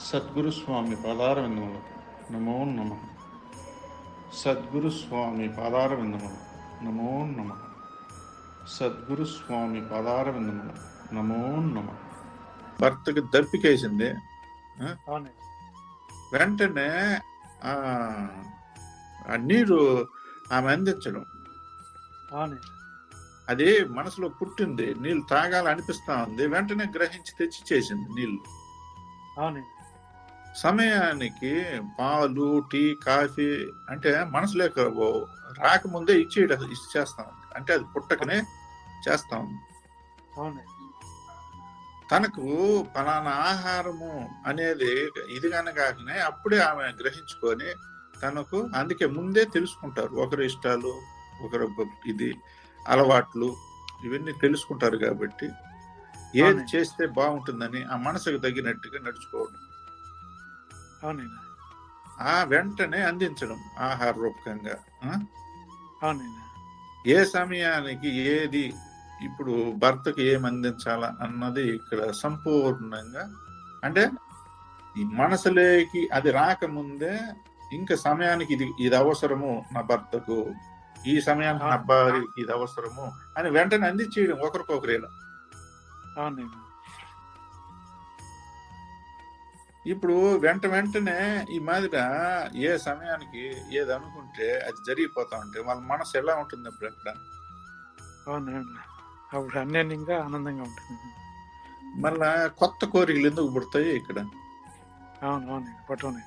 సద్గురు స్వామి పాదారవిందములు. నమో నమ. సద్గురు స్వామి పాదారవిందములు. నమో నమ. సద్గురు స్వామి పాదారవిందములు. నమో నమ. భర్తకి దప్పికేసింది. వెంటనే నీరు ఆమె అందించడం. అది మనసులో పుట్టింది. నీళ్ళు తాగాలనిపిస్తా ఉంది. వెంటనే గ్రహించి తెచ్చి చేసింది నీళ్ళు. అవునండి. సమయానికి పాలు టీ కాఫీ అంటే మనసులోకి ఓ- రాకముందే ఇచ్చి ఇచ్చేస్తా. అంటే అది పుట్టకనే చేస్తా. తనకు ఫలానా ఆహారము అనేది ఇది కాకనే అప్పుడే ఆమె గ్రహించుకొని తనకు అందుకే ముందే తెలుసుకుంటారు. ఒకరి ఇష్టాలు ఒకరు ఇది అలవాట్లు ఇవన్నీ తెలుసుకుంటారు కాబట్టి ఏది. చేస్తే బాగుంటుందని ఆ మనసుకు తగినట్టుగా నడుచుకోవడం. అవునండి ఆ వెంటనే అందించడం ఆహార రూపకంగా? అవునండి ఏ సమయానికి ఏది ఇప్పుడు భర్తకి ఏం అందించాలా అన్నది ఇక్కడ సంపూర్ణంగా అంటే ఈ మనసులోకి అది రాకముందే ఇంకా సమయానికి ఇది ఇది అవసరము నా భర్తకు ఈ సమయానికి నా భార్యకి ఇది అవసరము అని వెంటనే అందించేయడం ఒకరికొకరు ఇలా అవునండి ఇప్పుడు వెంట వెంటనే ఈ మాదిర ఏ సమయానికి ఏది అనుకుంటే అది జరిగిపోతా ఉంటే వాళ్ళ మనసు ఎలా ఉంటుంది అప్పుడు అక్కడ? అవునండి. అప్పుడు అన్యోన్యంగా ఆనందంగా ఉంటుంది. మళ్ళా కొత్త కోరికలు ఎందుకు పుడతాయి ఇక్కడ? అవును పట్టుకోండి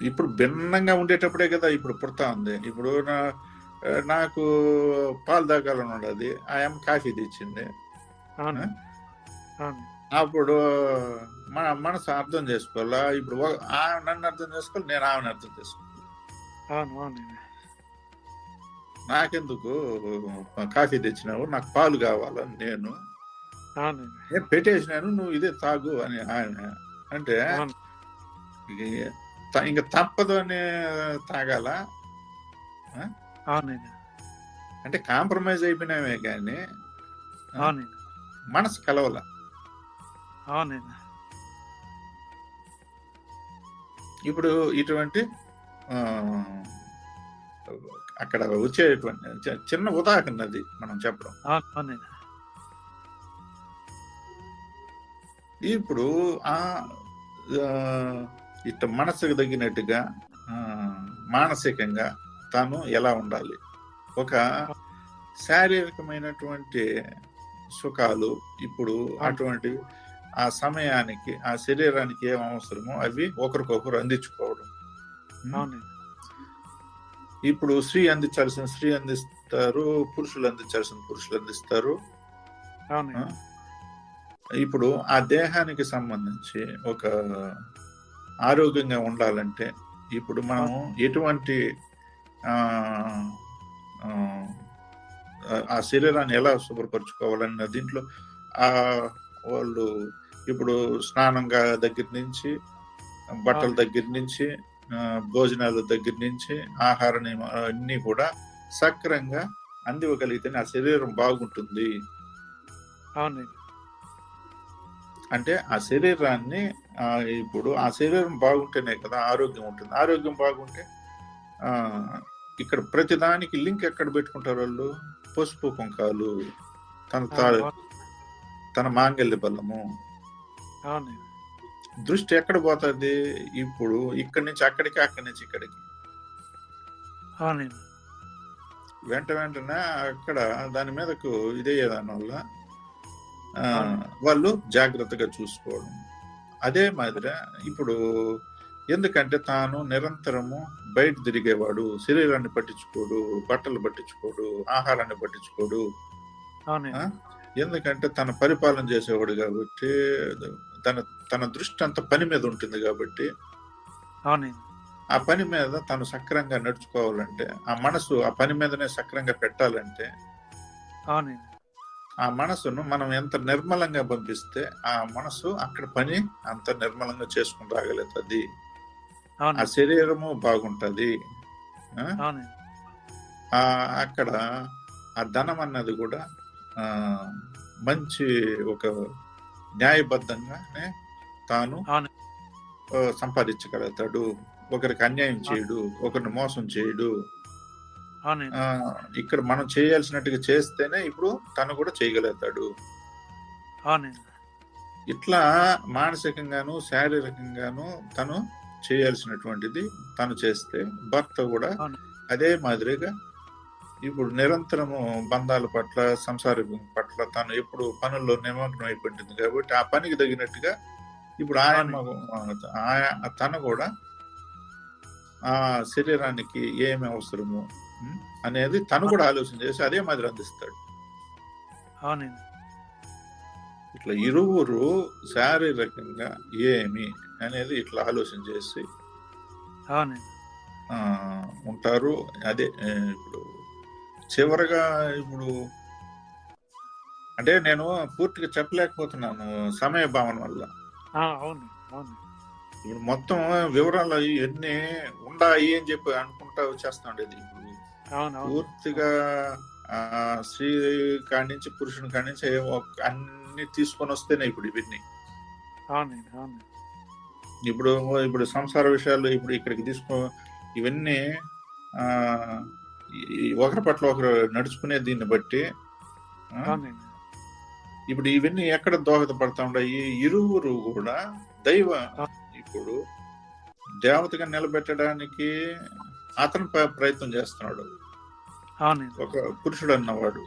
ఇప్పుడు భిన్నంగా ఉండేటప్పుడే కదా ఇప్పుడు పుడతా ఉంది. ఇప్పుడు నా నాకు పాలు తాగాలని ఉండదు ఆయన కాఫీ తెచ్చింది. అవును అవును. అప్పుడు మన మనసు అర్థం చేసుకోవాలా? ఇప్పుడు నన్ను అర్థం చేసుకోవాలి నేను ఆమెను అర్థం చేసుకోవాలి. నాకెందుకు? కాఫీ తెచ్చినావు నాకు పాలు కావాలని నేను. నేను పెట్టేసినాను నువ్వు ఇదే తాగు అని ఆయన అంటే ఇక తప్పదు అని తాగాల? అంటే కాంప్రమైజ్ అయిపోయినామే కానీ మనసు కలవల? అవునండి. ఇప్పుడు ఇటువంటి అక్కడ వచ్చేటువంటి చిన్న ఉదాహరణ అది మనం చెప్పడం. అవునండి. ఇప్పుడు ఆ ఇట్ట మనసుకు తగినట్టుగా మానసికంగా తాను ఎలా ఉండాలి? ఒక శారీరకమైనటువంటి సుఖాలు ఇప్పుడు అటువంటి ఆ సమయానికి ఆ శరీరానికి ఏం అవసరమో అవి ఒకరికొకరు అందించుకోవడం. ఇప్పుడు స్త్రీ అందించాల్సిన స్త్రీ అందిస్తారు పురుషులు అందించాల్సిన పురుషులు అందిస్తారు. ఇప్పుడు ఆ దేహానికి సంబంధించి ఒక ఆరోగ్యంగా ఉండాలంటే ఇప్పుడు మనము ఎటువంటి ఆ శరీరాన్ని ఎలా శుభ్రపరచుకోవాలన్న దీంట్లో ఆ వాళ్ళు ఇప్పుడు స్నానంగా దగ్గర నుంచి బట్టల దగ్గర నుంచి భోజనాల దగ్గర నుంచి ఆహార అన్ని కూడా సక్రంగా అందివ్వగలిగితేనే ఆ శరీరం బాగుంటుంది. అంటే ఆ శరీరాన్ని ఇప్పుడు ఆ శరీరం బాగుంటేనే కదా ఆరోగ్యం ఉంటుంది. ఆరోగ్యం బాగుంటే ఇక్కడ ప్రతిదానికి లింక్ ఎక్కడ పెట్టుకుంటారు వాళ్ళు? పసుపు కుంకాలు తన తా- తన మాంగల్య బలము. దృష్టి ఎక్కడ పోతుంది? ఇప్పుడు ఇక్కడి నుంచి అక్కడికి అక్కడి నుంచి ఇక్కడికి. వెంట వెంటనే అక్కడ దాని మీదకు ఇదే దాని వల్ల. వాళ్ళు జాగ్రత్తగా చూసుకోవడం. అదే మాదిరి ఇప్పుడు ఎందుకంటే తాను నిరంతరము బయట తిరిగేవాడు శరీరాన్ని పట్టించుకోడు బట్టలు పట్టించుకోడు ఆహారాన్ని పట్టించుకోడు? ఎందుకంటే తన పరిపాలన చేసేవాడు కాబట్టి తన తన దృష్టి అంతా పని మీద ఉంటుంది కాబట్టి ఆ పని మీద తను సక్రంగా నడుచుకోవాలంటే ఆ మనసు ఆ పని మీదనే సక్రంగా పెట్టాలంటే ఆ మనసును మనం ఎంత నిర్మలంగా పంపిస్తే ఆ మనసు అక్కడ పని అంత నిర్మలంగా చేసుకుని రాగలుగుతుంది. ఆ శరీరము బాగుంటది. అక్కడ ఆ ధనం అన్నది కూడా మంచి ఒక న్యాయబద్ధంగానే తాను సంపాదించగలుగుతాడు. ఒకరికి అన్యాయం చేయడు ఒకరిని మోసం చేయడు. ఇక్కడ మనం చేయాల్సినట్టుగా చేస్తేనే ఇప్పుడు తను కూడా చేయగలుగుతాడు. ఇట్లా మానసికంగాను శారీరకంగాను తను చేయాల్సినటువంటిది తను చేస్తే భర్త కూడా. అదే మాదిరిగా ఇప్పుడు నిరంతరము బంధాల పట్ల సంసారం పట్ల తను ఎప్పుడు పనుల్లో నిమగ్నం అయిపోయింది కాబట్టి ఆ పనికి తగినట్టుగా ఇప్పుడు ఆయన తను కూడా ఆ శరీరానికి ఏమి అవసరము అనేది తను కూడా ఆలోచన చేసి అదే మాదిరి అందిస్తాడు. ఇట్లా ఇరువురు శారీరకంగా ఏమి అనేది ఇట్లా ఆలోచన చేసి ఉంటారు. అదే ఇప్పుడు చివరగా ఇప్పుడు అంటే నేను పూర్తిగా చెప్పలేకపోతున్నాను సమయ భావన వల్ల. ఇప్పుడు మొత్తం వివరాలు ఇవన్నీ ఉండాయి అని చెప్పి అనుకుంటా వచ్చేస్తా ఉండేది ఇప్పుడు. పూర్తిగా స్త్రీ కాడి నుంచి పురుషుని కాడి నుంచి అన్ని తీసుకొని వస్తేనే ఇప్పుడు ఇవన్నీ. ఇప్పుడు ఇప్పుడు సంసార విషయాలు ఇప్పుడు ఇక్కడికి తీసుకో ఇవన్నీ ఒకరి పట్ల ఒకరు నడుచుకునే దీన్ని బట్టి ఇప్పుడు ఇవన్నీ ఎక్కడ దోహదపడతా ఉన్నాయి? ఇరువురు కూడా దైవ ఇప్పుడు దేవతగా నిలబెట్టడానికి అతను ప్ర- ప్రయత్నం చేస్తున్నాడు. ఒక పురుషుడు అన్నవాడు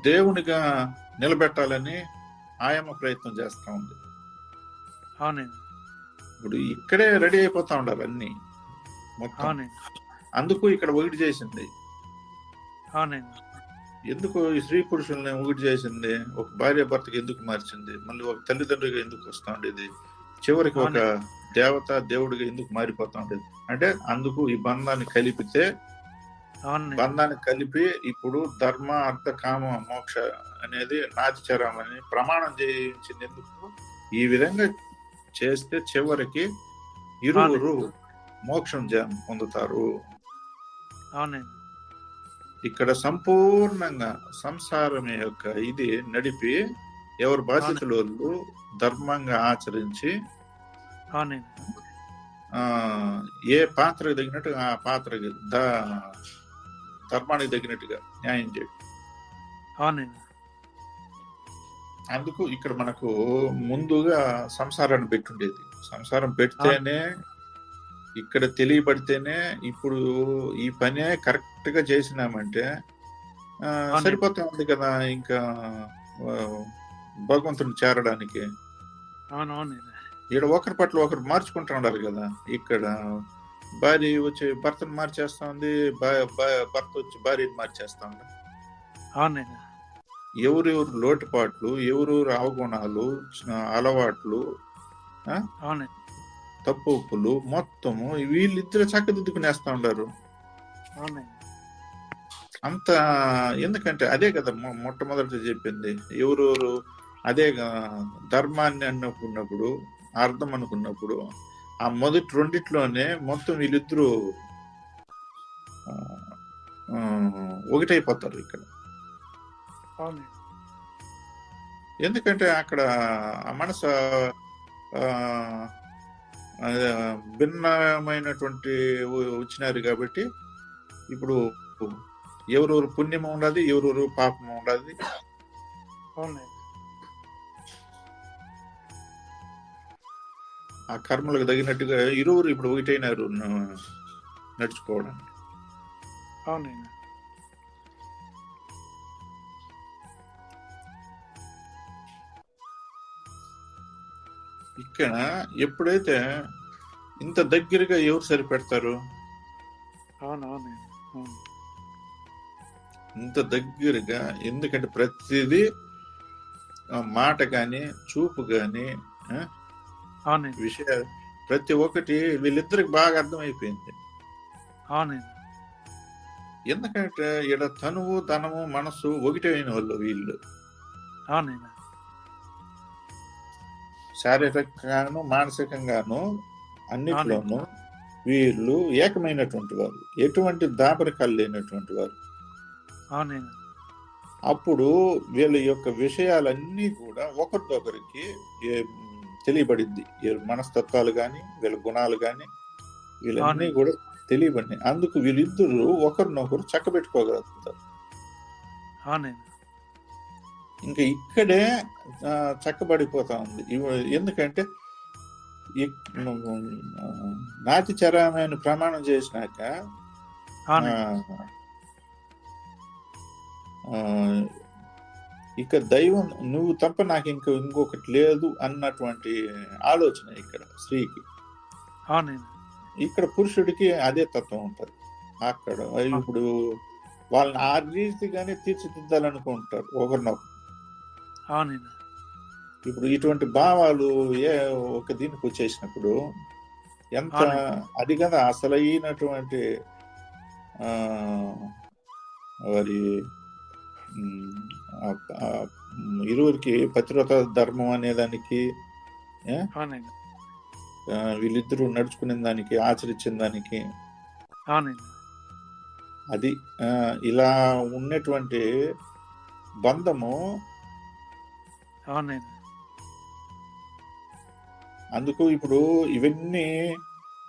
దేవునిగా నిలబెట్టాలని ఆయమ్మ ప్రయత్నం చేస్తా ఉంది. ఇప్పుడు ఇక్కడే రెడీ అయిపోతా ఉండాలి అన్ని. మొత్తం. అందుకు ఇక్కడ ఒకటి చేసింది. అవునండి. ఎందుకు ఈ స్త్రీ పురుషుల్ని ఒకటి చేసింది? ఒక భార్య భర్తకి ఎందుకు మార్చింది? మళ్ళీ ఒక తల్లిదండ్రులుగా ఎందుకు వస్తా ఉండేది? చివరికి ఒక దేవత దేవుడిగా ఎందుకు మారిపోతా ఉండేది? అంటే అందుకు ఈ బంధాన్ని కలిపితే బంధాన్ని కలిపి ఇప్పుడు ధర్మ అర్థ కామ మోక్ష అనేది నాతిచరమని ప్రమాణం చేయించినందుకు ఈ విధంగా చేస్తే చివరికి ఇరువురు మోక్షం పొందుతారు. అవునండి. ఇక్కడ సంపూర్ణంగా సంసారం యొక్క ఇది నడిపి ఎవరు బాధ్యతలు వాళ్ళు ధర్మంగా ఆచరించి ఏ పాత్రకు తగినట్టుగా ఆ పాత్రకి ధర్మానికి తగినట్టుగా న్యాయం చేయడం అవునండి. అందుకు ఇక్కడ మనకు ముందుగా సంసారాన్ని పెట్టుండేది. సంసారం పెడితేనే ఇక్కడ తెలియబడితేనే ఇప్పుడు ఈ పనే కరెక్ట్గా చేసినామంటే. సరిపోతా ఉంది కదా ఇంకా భగవంతుని చేరడానికి. ఇక్కడ ఒకరి పట్ల ఒకరు మార్చుకుంటా ఉండాలి కదా. ఇక్కడ భార్య వచ్చి భర్తను మార్చేస్తా ఉంది భర్త వచ్చి భార్యని మార్చేస్తా ఉంది ఎవరెవరు లోటుపాట్లు ఎవరెవరు అవగుణాలు అలవాట్లు తప్పు ఒప్పులు మొత్తము వీళ్ళిద్దరు చక్కదిద్దుకునేస్తా ఉండారు. అవునండి. అంత ఎందుకంటే అదే కదా మొట్టమొదట చెప్పింది. ఎవరెవరు అదే ధర్మాన్ని అనుకున్నప్పుడు అర్థం అనుకున్నప్పుడు ఆ మొదటి రెండిట్లోనే మొత్తం వీళ్ళిద్దరూ ఒకటైపోతారు ఇక్కడ. ఎందుకంటే అక్కడ ఆ మనసు భిన్నమైనటువంటి వచ్చినారు కాబట్టి ఇప్పుడు ఎవరెవరు పుణ్యం ఉండదు ఎవరెవరు పాపం ఉండదు ఆ కర్మలకు తగినట్టుగా ఇరువురు ఇప్పుడు ఒకటైనారు నడుచుకోవడానికి. అవునండి. ఇక్కడ ఎప్పుడైతే ఇంత దగ్గరగా ఎవరు సరిపెడతారు? ఇంత దగ్గరగా ఎందుకంటే ప్రతిదీ మాట కానీ చూపు కానీ విషయ ప్రతి ఒక్కటి వీళ్ళిద్దరికి బాగా అర్థమైపోయింది. ఎందుకంటే ఈడ తనువు ధనము మనసు ఒకటైన వాళ్ళు వీళ్ళు. అవునండి. శారీరకంగాను మానసికంగాను అన్నిట్లోనూ వీళ్ళు ఏకమైనటువంటి వారు. ఎటువంటి దాపరికాలు లేనటువంటి వారు. అప్పుడు వీళ్ళ యొక్క విషయాలన్నీ కూడా ఒకరికొకరికి తెలియబడింది. ఈ మనస్తత్వాలు కానీ వీళ్ళ గుణాలు కానీ వీళ్ళన్నీ. కూడా తెలియబడినాయి. అందుకు వీళ్ళిద్దరూ ఒకరినొకరు చక్కబెట్టుకోగలుగుతారు. ఇంకా ఇక్కడే చక్కబడిపోతా ఉంది ఎందుకంటే నాతి చరామైన ప్రమాణం చేసినాక ఇక దైవం నువ్వు తప్ప నాకు ఇంక ఇంకొకటి లేదు అన్నటువంటి ఆలోచన ఇక్కడ స్త్రీకి. ఇక్కడ పురుషుడికి అదే తత్వం ఉంటుంది. అక్కడ ఇప్పుడు వాళ్ళని ఆ రీతిగానే తీర్చిదిద్దాలనుకుంటారు. ఒకరినొకరు అవునండి. ఇప్పుడు ఇటువంటి భావాలు ఏ ఒక దీనికి వచ్చేసినప్పుడు ఎంత. అది కదా అసలైనటువంటి వారి ఇరువురికి పతివ్రత ధర్మం అనే దానికి వీళ్ళిద్దరూ నడుచుకునే దానికి ఆచరించిన దానికి అది ఇలా ఉన్నటువంటి బంధము అవునండి. అందుకు ఇప్పుడు ఇవన్నీ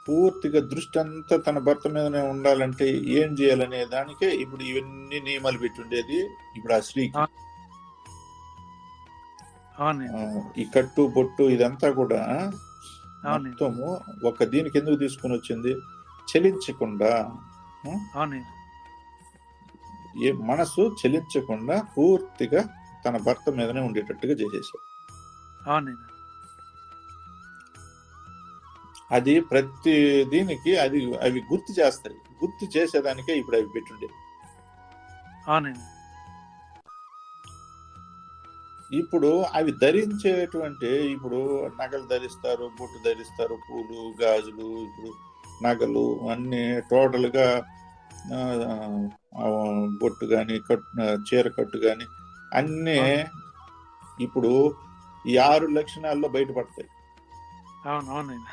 పూర్తిగా దృష్టి అంతా తన భర్త మీదనే ఉండాలంటే ఏం చేయాలనే దానికే ఇప్పుడు ఇవన్నీ నియమాలు పెట్టి ఉండేది ఇప్పుడు ఆ స్త్రీకి. ఆ, ఈ కట్టు బొట్టు ఇదంతా కూడా మొత్తము ఒక దీనికి ఎందుకు తీసుకుని వచ్చింది? చలించకుండా ఏ మనసు చలించకుండా పూర్తిగా తన భర్త మీదనే ఉండేటట్టుగా చేసేసాడు. అది ప్రతి దీనికి అది అవి గుర్తు చేస్తాయి. గుర్తు చేసేదానికే ఇప్పుడు అవి పెట్టుండేది ఇప్పుడు అవి ధరించేటువంటి ఇప్పుడు నగలు ధరిస్తారు బొట్టు ధరిస్తారు పూలు గాజులు ఇప్పుడు నగలు అన్ని టోటల్గా ఆ, ఆ, బొట్టు కానీ కట్టు చీర కట్టు కానీ అన్నీ ఇప్పుడు ఈ ఆరు లక్షణాల్లో బయటపడతాయి. అవును అవునండి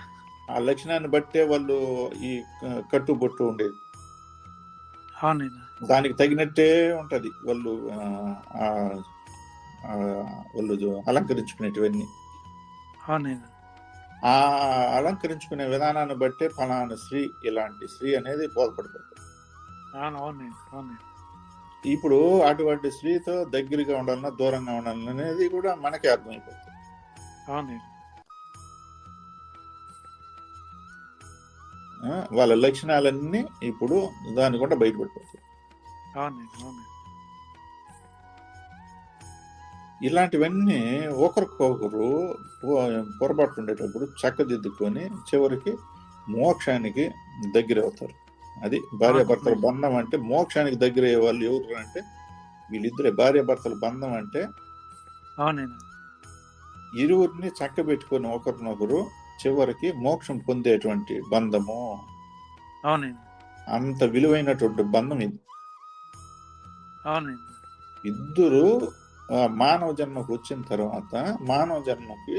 ఆ లక్షణాన్ని బట్టే వాళ్ళు ఈ క- కట్టు బొట్టు ఉండేది దానికి తగినట్టే ఉంటది. వాళ్ళు వాళ్ళు అలంకరించుకునేటివన్నీ. ఆ అలంకరించుకునే విధానాన్ని బట్టే ఫలానా స్త్రీ ఇలాంటి స్త్రీ అనేది బోధపడిపోతుంది ఇప్పుడు అటువంటి స్త్రీతో దగ్గరగా ఉండాలన్నా దూరంగా ఉండాలన్నా అనేది కూడా మనకే అర్థమైపోతుంది. వాళ్ళ లక్షణాలన్నీ ఇప్పుడు దాని కూడా బయటపడిపోతాయి. ఇలాంటివన్నీ ఒకరికొకరు పొరపాటు ఉండేటప్పుడు చక్కదిద్దుకొని చివరికి మోక్షానికి దగ్గర అవుతారు అది భార్యాభర్తల బంధం అంటే మోక్షానికి దగ్గర అయ్యే వాళ్ళు ఎవరు అంటే వీళ్ళిద్దరే. భార్యాభర్తల బంధం అంటే అవునండి. ఇరువురిని చక్కబెట్టుకొని ఒకరినొకరు చివరికి మోక్షం పొందేటువంటి బంధము. అవునండి. అంత విలువైనటువంటి బంధం ఇది. అవునండి. ఇద్దరు మానవ జన్మకు వచ్చిన తర్వాత మానవ జన్మకి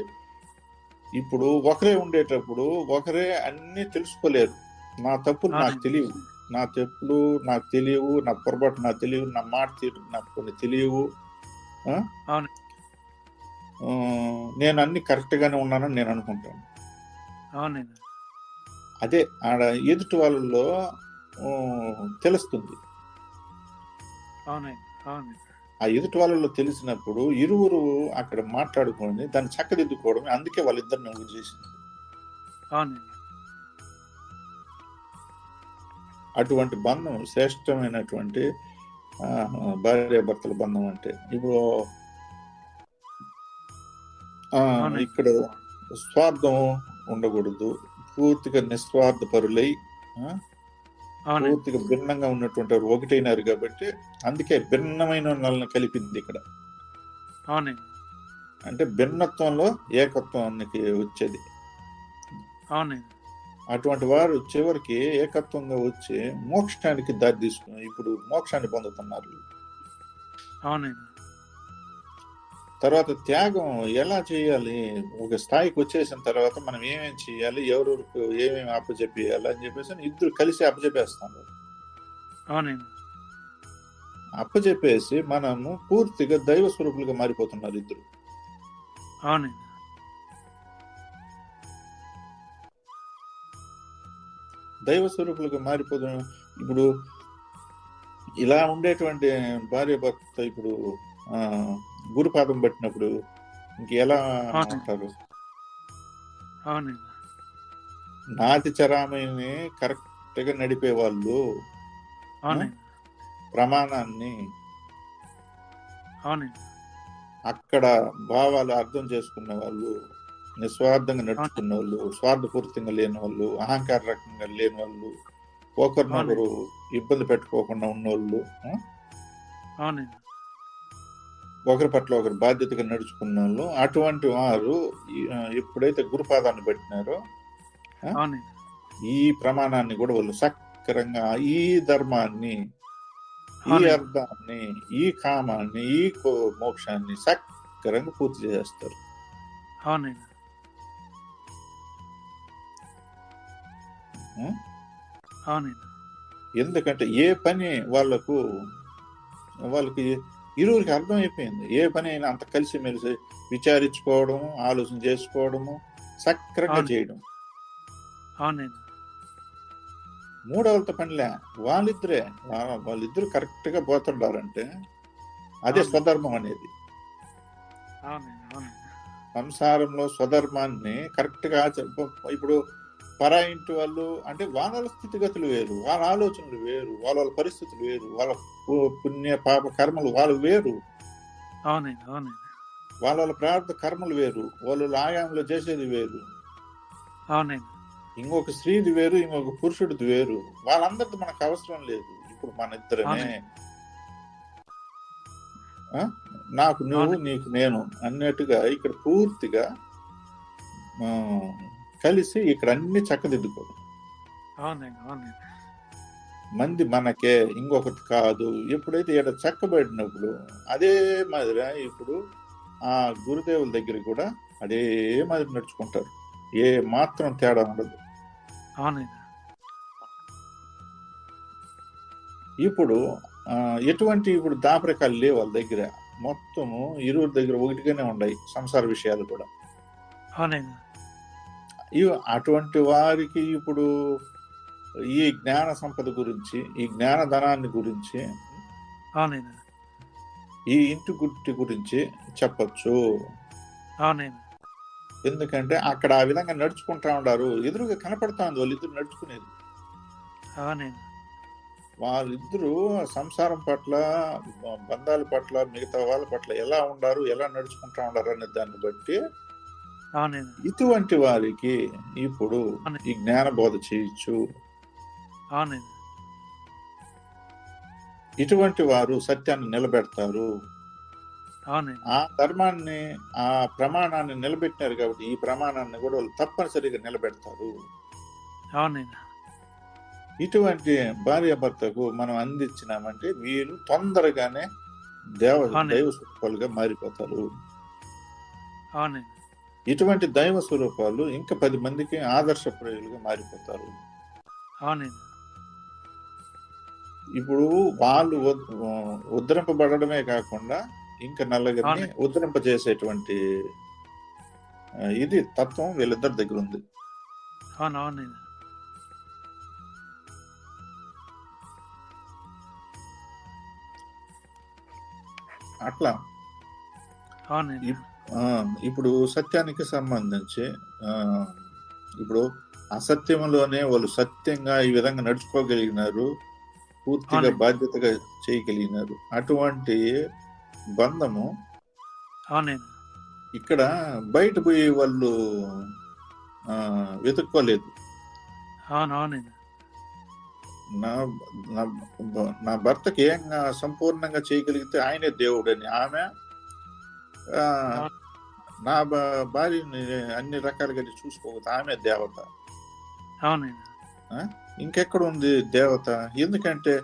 ఇప్పుడు ఒకరే ఉండేటప్పుడు ఒకరే అన్ని తెలుసుకోలేరు. నా తప్పులు నాకు. తెలియవు. నా తప్పులు నాకు తెలియవు నా పొరపాటు నాకు తెలియవు నా మాట తీరు నాకు కొన్ని తెలియవు. నేను అన్ని కరెక్ట్ గానే ఉన్నానని నేను అనుకుంటాను. అదే ఆడ ఎదుటి వాళ్ళలో తెలుస్తుంది. ఆ ఎదుటి వాళ్ళలో తెలిసినప్పుడు ఇరువురు అక్కడ మాట్లాడుకొని దాన్ని చక్కదిద్దుకోవడమే అందుకే వాళ్ళిద్దరిని ఒకటి చేసింది. అటువంటి బంధం శ్రేష్టమైనటువంటి ఆ, భార్యాభర్తల బంధం అంటే. ఇప్పుడు. ఇక్కడ స్వార్థం ఉండకూడదు. పూర్తిగా నిస్వార్థ పరులై పూర్తిగా భిన్నంగా ఉన్నటువంటి వారు ఒకటైనారు కాబట్టి అందుకే భిన్నమైన వాళ్ళని కలిపింది ఇక్కడ. అంటే భిన్నత్వంలో ఏకత్వానికి వచ్చేది. అవునండి. అటువంటి వారు చివరికి ఏకత్వంగా వచ్చి మోక్షానికి దారి తీసుకుని ఇప్పుడు మోక్షాన్ని పొందుతున్నారు. అవునండి. తర్వాత త్యాగం ఎలా చేయాలి? ఒక స్థాయికి వచ్చేసిన తర్వాత మనం ఏమేం చేయాలి? ఎవరెవరికి ఏమేమి అప్పచెప్పేయాలి అని చెప్పేసి ఇద్దరు కలిసి అప్పచెప్పేస్తాను అవునండి. అప్పచెప్పేసి మనము పూర్తిగా దైవ స్వరూపులుగా మారిపోతున్నారు ఇద్దరు. అవునండి. దైవ స్వరూపులుగా మారిపోతున్న ఇప్పుడు ఇలా ఉండేటువంటి భార్య భర్త ఇప్పుడు ఆ గురుపాదం పట్టినప్పుడు ఇంక ఎలా అవును. ఉంటారు? నాతి చరామణిని కరెక్ట్గా నడిపే వాళ్ళు ప్రమాణాన్ని అక్కడ భావాలు అర్థం చేసుకున్న వాళ్ళు నిస్వార్థంగా నడుచుకున్న వాళ్ళు స్వార్థపూరితంగా లేని వాళ్ళు అహంకార రకంగా లేని వాళ్ళు ఒకరినొకరు ఇబ్బంది పెట్టుకోకుండా ఉన్నోళ్ళు ఒకరి పట్ల ఒకరు బాధ్యతగా నడుచుకున్న వాళ్ళు అటువంటి వారు ఎప్పుడైతే గురుపాదాన్ని పెట్టినారో ఈ ప్రమాణాన్ని కూడా వాళ్ళు సక్రంగా ఈ ధర్మాన్ని ఈ. అర్థాన్ని ఈ కామాన్ని ఈ మోక్షాన్ని సక్రంగా పూర్తి చేస్తారు అవునండి. ఎందుకంటే ఏ పని వాళ్ళకు వాళ్ళకి ఇరువురికి అర్థమైపోయింది. ఏ పని అయినా అంత కలిసి మెలిసి విచారించుకోవడము ఆలోచన చేసుకోవడము సక్రంగా. చేయడం. మూడవలతో పనిలే వాళ్ళిద్దరే వాళ్ళిద్దరు కరెక్ట్గా పోతుండారంటే అదే. స్వధర్మం అనేది. సంసారంలో స్వధర్మాన్ని కరెక్ట్గా ఇప్పుడు పరా ఇంటి వాళ్ళు అంటే వాళ్ళ స్థితిగతులు వేరు వాళ్ళ ఆలోచనలు వేరు వాళ్ళ వాళ్ళ పరిస్థితులు వేరు వాళ్ళ పుణ్య పాప కర్మలు వాళ్ళు వేరు. వాళ్ళ వాళ్ళ ప్రార్థ కర్మలు వేరు వాళ్ళు ఆయామంలో చేసేది వేరు. అవునండి. ఇంకొక స్త్రీది వేరు ఇంకొక పురుషుడిది వేరు. వాళ్ళందరిది మనకు అవసరం లేదు. ఇప్పుడు మన ఇద్దరమే? నాకు నువ్వు. నీకు నేను అన్నట్టుగా ఇక్కడ పూర్తిగా కలిసి ఇక్కడ అన్ని అవునండి మంది మనకే ఇంకొకటి కాదు ఎప్పుడైతే ఇక్కడ చక్కబడినప్పుడు అదే మాదిరి ఇప్పుడు ఆ గురుదేవుల దగ్గర కూడా అదే మాదిరి నడుచుకుంటారు. ఏ మాత్రం తేడా ఉండదు. ఇప్పుడు ఎటువంటి ఇప్పుడు దాపరికాలు లేవు వాళ్ళ దగ్గర. మొత్తము ఇరువురి దగ్గర ఒకటిగానే ఉన్నాయి సంసార విషయాలు కూడా. అవునండి. ఇవి అటువంటి వారికి ఇప్పుడు ఈ జ్ఞాన సంపద గురించి ఈ జ్ఞాన ధనాన్ని గురించి ఈ ఇంటి గుట్టి గురించి చెప్పొచ్చు. ఎందుకంటే అక్కడ ఆ విధంగా నడుచుకుంటా ఉండారు ఎదురుగా కనపడుతుంది వాళ్ళిద్దరు నడుచుకునేది. అవునండి. వాళ్ళిద్దరూ సంసారం పట్ల బంధాల పట్ల మిగతా వాళ్ళ పట్ల ఎలా ఉండారు ఎలా నడుచుకుంటా ఉండారు అనే దాన్ని బట్టి ఇటువంటి వారికి ఇప్పుడు ఈ జ్ఞాన బోధ చేయొచ్చు. ఇటువంటి వారు సత్యాన్ని నిలబెడతారు. ఆ ధర్మాన్ని ఆ ప్రమాణాన్ని నిలబెట్టినారు కాబట్టి ఈ ప్రమాణాన్ని కూడా వాళ్ళు తప్పనిసరిగా నిలబెడతారు. ఇటువంటి భార్య భర్తకు మనం అందించినామంటే వీరు తొందరగానే దేవ. దైవ స్వరూపాలుగా మారిపోతారు. అవునండి. ఇటువంటి దైవ స్వరూపాలు ఇంకా పది మందికి ఆదర్శప్రాయులుగా మారిపోతారు. అవునండి. ఇప్పుడు వాళ్ళు ఉద్- ఉద్ధరింపబడమే కాకుండా ఇంకా నలుగురిని అవునండి. ఉద్ధరింపజేసేటువంటి ఆ, ఇది తత్వం వీళ్ళిద్దరి దగ్గర ఉంది. అవును అవునండి. అట్లా. అవునండి. ఇప్పుడు సత్యానికి సంబంధించి ఇప్పుడు అసత్యంలోనే వాళ్ళు సత్యంగా ఈ విధంగా నడుచుకోగలిగినారు పూర్తిగా. బాధ్యతగా చేయగలిగినారు. అటువంటి బంధము ఇక్కడ బయట పోయి వాళ్ళు వెతుక్కోలేదు. నా నా నా భర్తకి ఏం సంపూర్ణంగా చేయగలిగితే ఆయనే దేవుడని. ఆమె నా భార్యని అన్ని రకాలుగా చూసుకోకపోతే ఆమె దేవత. అవునైనా. ఇంకెక్కడ ఉంది దేవత? ఎందుకంటే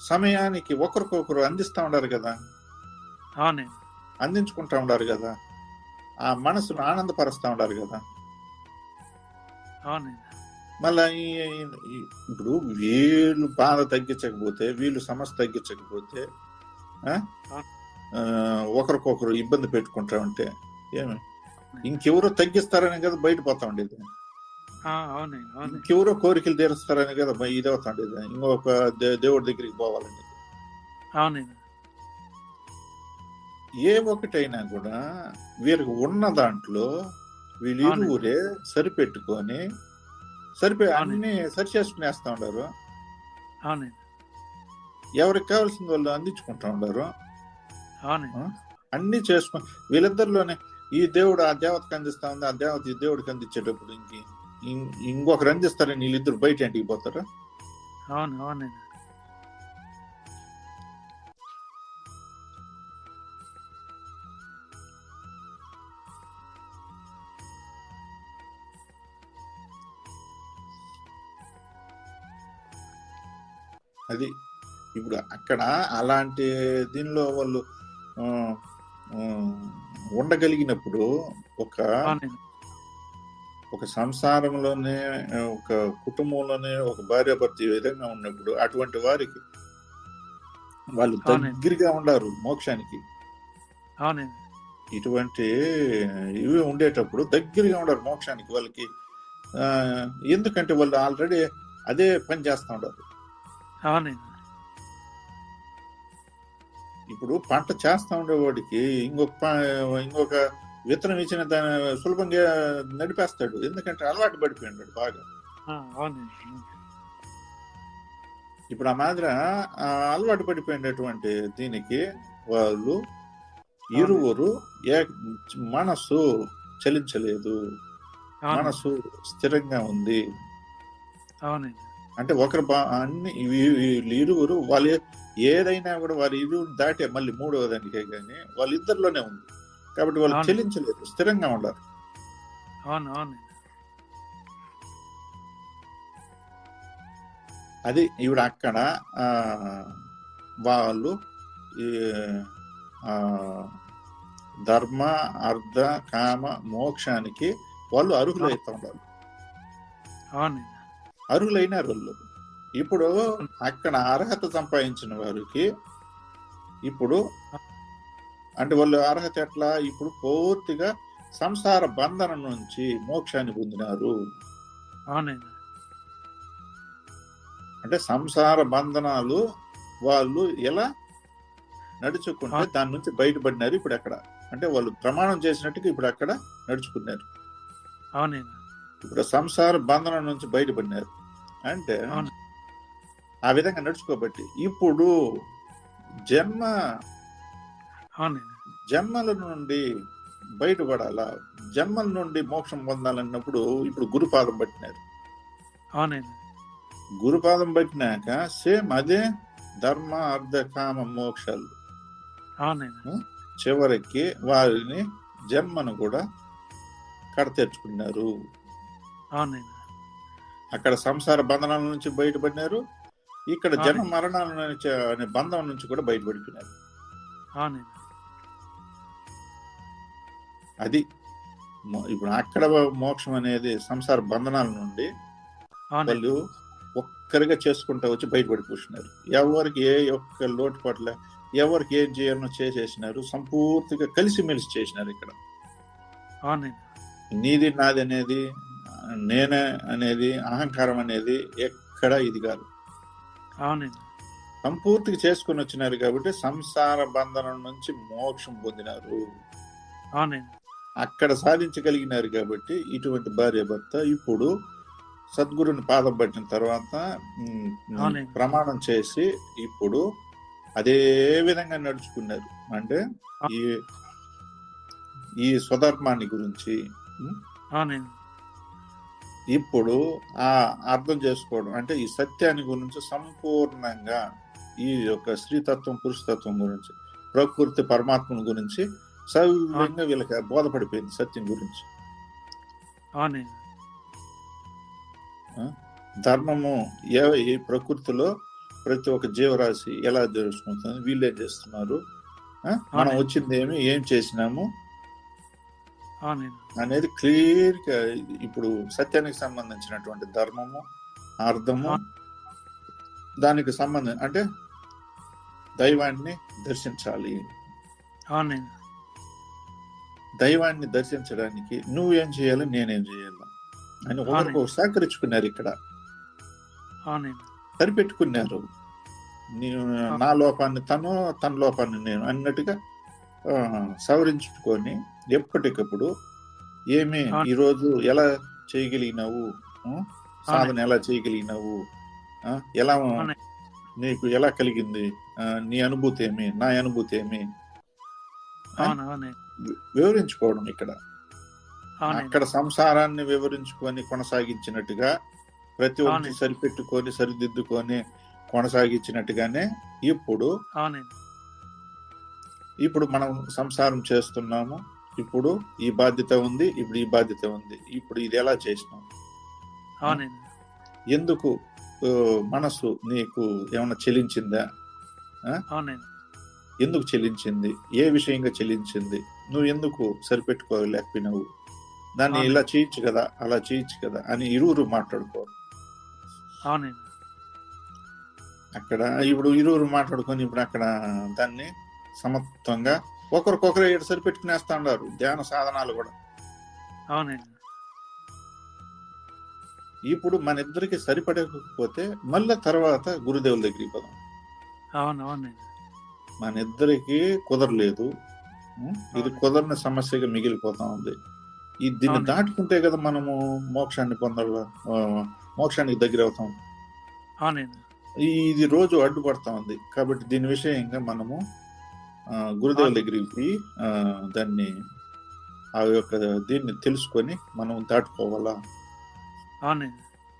సమయానికి ఒకరికొకరు అందిస్తా ఉండారు కదా. అందించుకుంటా ఉండారు కదా. ఆ మనసును ఆనందపరుస్తా ఉండారు కదా. అవునైనా. మళ్ళా ఇప్పుడు వీళ్ళు బాధ తగ్గించకపోతే వీళ్ళు సమస్య తగ్గించకపోతే ఒకరికొకరు ఇబ్బంది పెట్టుకుంటా ఉంటే ఏమి? ఇంకెవరో తగ్గిస్తారని కదా బయట పోతా ఉండేది. ఇంకెవరో కోరికలు తీరుస్తారని కదా ఇది అవుతా ఉండేది. ఇంకొక దేవుడి దగ్గరికి పోవాలని ఏ ఒకటైనా కూడా వీరికి ఉన్న దాంట్లో వీళ్ళు. ఇరువురే సరిపెట్టుకొని సరిపే. అన్ని సరి చేసుకునేస్తా ఉండారు. ఎవరికి కావాల్సిన వాళ్ళు అందించుకుంటా ఉండారు. అన్ని చేసుకుని వీళ్ళిద్దరిలోనే ఈ దేవుడు ఆ దేవతకి అందిస్తా ఉంది ఆ దేవత ఈ దేవుడికి అందించేటప్పుడు ఇంక ఇంకొకరు అందిస్తారని వీళ్ళిద్దరు బయట ఇంటికి పోతారు? అవును అవునైనా అది ఇప్పుడు అక్కడ అలాంటి దీనిలో వాళ్ళు ఉండగలిగినప్పుడు ఒక ఒక సంసారంలోనే ఒక కుటుంబంలోనే ఒక భార్యాభర్త ఈ విధంగా ఉన్నప్పుడు అటువంటి వారికి వాళ్ళు. దగ్గరగా ఉండారు మోక్షానికి. ఇటువంటి ఇవి ఉండేటప్పుడు దగ్గరగా ఉండరు మోక్షానికి వాళ్ళకి. ఎందుకంటే వాళ్ళు ఆల్రెడీ అదే పని చేస్తూ అవునైనా ఇప్పుడు పంట చేస్తా ఉండేవాడికి ఇంకొక ఇంకొక విత్తనం ఇచ్చిన దాన్ని సులభంగా నడిపేస్తాడు. ఎందుకంటే అలవాటు పడిపోయినాడు బాగా. ఇప్పుడు ఆ మాదిర అలవాటు పడిపోయినటువంటి దీనికి వాళ్ళు ఇరువురు ఏ మనసు చలించలేదు. మనసు స్థిరంగా ఉంది. అంటే ఒకరు అన్ని ఇరువురు వాళ్ళు ఏదైనా కూడా వారి ఇరువురు దాటే మళ్ళీ మూడవ దానికే కానీ వాళ్ళిద్దరిలోనే ఉంది. కాబట్టి వాళ్ళు. చెలించలేదు స్థిరంగా ఉండారు అది ఇప్పుడు అక్కడ ఆ, వాళ్ళు ధర్మ అర్ధ కామ మోక్షానికి వాళ్ళు అర్హులైతా ఉండాలి. అవునైనా అర్హులైనారు వాళ్ళు. ఇప్పుడు అక్కడ అర్హత సంపాదించిన వారికి ఇప్పుడు అంటే వాళ్ళు అర్హత ఎట్లా? ఇప్పుడు పూర్తిగా సంసార బంధనం నుంచి మోక్షాన్ని పొందినారు. అంటే సంసార బంధనాలు వాళ్ళు ఎలా నడుచుకుంటే. దాని నుంచి బయటపడినారు ఇప్పుడు అక్కడ. అంటే వాళ్ళు ప్రమాణం చేసినట్టుగా ఇప్పుడు అక్కడ నడుచుకున్నారు. ఇప్పుడు సంసార బంధనం నుంచి బయటపడినారు. అంటే. ఆ విధంగా నడుచుకోబట్టి ఇప్పుడు జన్మ జన్మల నుండి బయటపడాలా? జన్మల నుండి మోక్షం పొందాలన్నప్పుడు ఇప్పుడు గురుపాదం పట్టినారు. గురుపాదం పట్టినాక సేమ్ అదే ధర్మ అర్ధ కామ మోక్షాలు. చివరికి వారిని జన్మను కూడా కడతెచ్చుకున్నారు. అక్కడ సంసార బంధనాల నుంచి బయటపడినారు. ఇక్కడ. జన్మ మరణాల నుంచి అనే బంధం నుంచి కూడా బయటపడిపోయినారు. అది ఇప్పుడు అక్కడ మోక్షం అనేది సంసార బంధనాల నుండి వాళ్ళు ఒక్కరిగా చేసుకుంటా వచ్చి బయటపడి కూర్చున్నారు ఎవరికి ఏ ఒక్క లోటుపాట్ల ఎవరికి ఏం చేయాలనో చేసేసినారు సంపూర్తిగా కలిసిమెలిసి చేసినారు ఇక్కడ. నీది నాది అనేది నేనే అనేది అహంకారం అనేది ఎక్కడ ఇది కాదు. అవునైనా సంపూర్తిగా చేసుకొని వచ్చినారు కాబట్టి సంసార బంధనం నుంచి మోక్షం పొందినారు. అక్కడ సాధించగలిగినారు కాబట్టి ఇటువంటి భార్య భర్త ఇప్పుడు సద్గురుని పాదం పట్టిన తర్వాత అవునండి. ప్రమాణం చేసి ఇప్పుడు అదే విధంగా నడుచుకున్నారు. అంటే ఈ ఈ స్వధర్మాన్ని గురించి ఉమ్, అవునైనా ఇప్పుడు ఆ అర్థం చేసుకోవడం అంటే ఈ సత్యాన్ని గురించి సంపూర్ణంగా ఈ యొక్క స్త్రీతత్వం పురుషతత్వం గురించి ప్రకృతి పరమాత్మను గురించి సవ్యంగా వీళ్ళకి బోధపడిపోయింది సత్యం గురించి. ధర్మము ఏ ఈ ప్రకృతిలో ప్రతి ఒక్క జీవరాశి ఎలా తెలుసుకుంటుంది వీళ్ళు చేస్తున్నారు? మనం. వచ్చింది ఏమి ఏం చేసినాము? అనేది క్లియర్గా ఇప్పుడు సత్యానికి సంబంధించినటువంటి ధర్మము అర్థము దానికి సంబంధం అంటే దైవాన్ని దర్శించాలి. దైవాన్ని దర్శించడానికి నువ్వేం చేయాలి నేనేం చేయాలి అని ఒకరికి సహకరించుకున్నారు ఇక్కడ. సరిపెట్టుకున్నారు. నేను నా లోపాన్ని తను తన లోపాన్ని నేను అన్నట్టుగా సవరించుకొని ఎప్పటికప్పుడు ఏమి. ఈరోజు ఎలా చేయగలిగినావు? సాధన ఎలా చేయగలిగినావు? ఎలా. నీకు ఎలా కలిగింది? నీ అనుభూతి ఏమి? నా అనుభూతి ఏమి? వివరించుకోవడం ఇక్కడ. అక్కడ సంసారాన్ని వివరించుకొని కొనసాగించినట్టుగా ప్రతి ఒక్కటి. సరిపెట్టుకొని సరిదిద్దుకొని కొనసాగించినట్టుగానే ఇప్పుడు ఇప్పుడు మనం సంసారం చేస్తున్నాము. ఇప్పుడు ఈ బాధ్యత ఉంది ఇప్పుడు ఈ బాధ్యత ఉంది. ఇప్పుడు ఇది ఎలా చేసినాం అవునండి. ఎందుకు మనసు నీకు ఏమైనా చెలించిందా? అవునండి. ఎందుకు చెల్లించింది ఏ విషయంగా చెల్లించింది నువ్వు ఎందుకు సరిపెట్టుకోలేకపోయినావు దాన్ని. ఇలా చేయొచ్చు కదా అలా చేయొచ్చు కదా అని ఇరువురు మాట్లాడుకో అవునండి. అక్కడ ఇప్పుడు ఇరువురు మాట్లాడుకొని ఇప్పుడు అక్కడ దాన్ని సమత్వంగా ఒకరికొకరు ఏడు సరిపెట్టుకునేస్తా ఉన్నారు ధ్యాన సాధనాలు కూడా. అవునండి. ఇప్పుడు మన ఇద్దరికి సరిపడకపోతే మళ్ళీ తర్వాత గురుదేవుల దగ్గరికి పోదాం. అవును అవునండి. మన ఇద్దరికి కుదరలేదు? ఇది. కుదరని సమస్యగా మిగిలిపోతా ఉంది ఈ దీన్ని. దాటుకుంటే కదా మనము మోక్షాన్ని పొందాల మోక్షానికి దగ్గర అవుతాం. అవునండి. ఇది రోజు అడ్డుపడతా ఉంది కాబట్టి దీని విషయంగా మనము గురుదేవుల. దగ్గరికి పోయి దాన్ని ఆ యొక్క దీన్ని తెలుసుకొని మనం దాటుకోవాలా?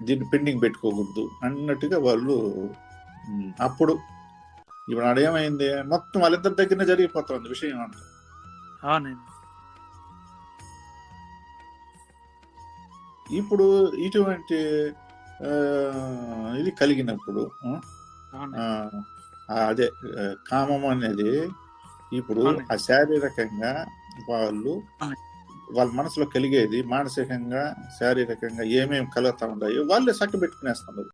దీన్ని పెండింగ్ పెట్టుకోకూడదు అన్నట్టుగా వాళ్ళు అప్పుడు ఇప్పుడు ఆడ ఏమైంది? మొత్తం వాళ్ళిద్దరి దగ్గరనే జరిగిపోతుంది విషయం అవునండి. ఇప్పుడు ఇటువంటి ఇది కలిగినప్పుడు అదే కామం అనేది ఇప్పుడు అవును. ఆ శారీరకంగా వాళ్ళు. వాళ్ళ మనసులో కలిగేది మానసికంగా శారీరకంగా ఏమేమి కలుగుతా ఉన్నాయో వాళ్ళే చక్క పెట్టుకునేస్తున్నారు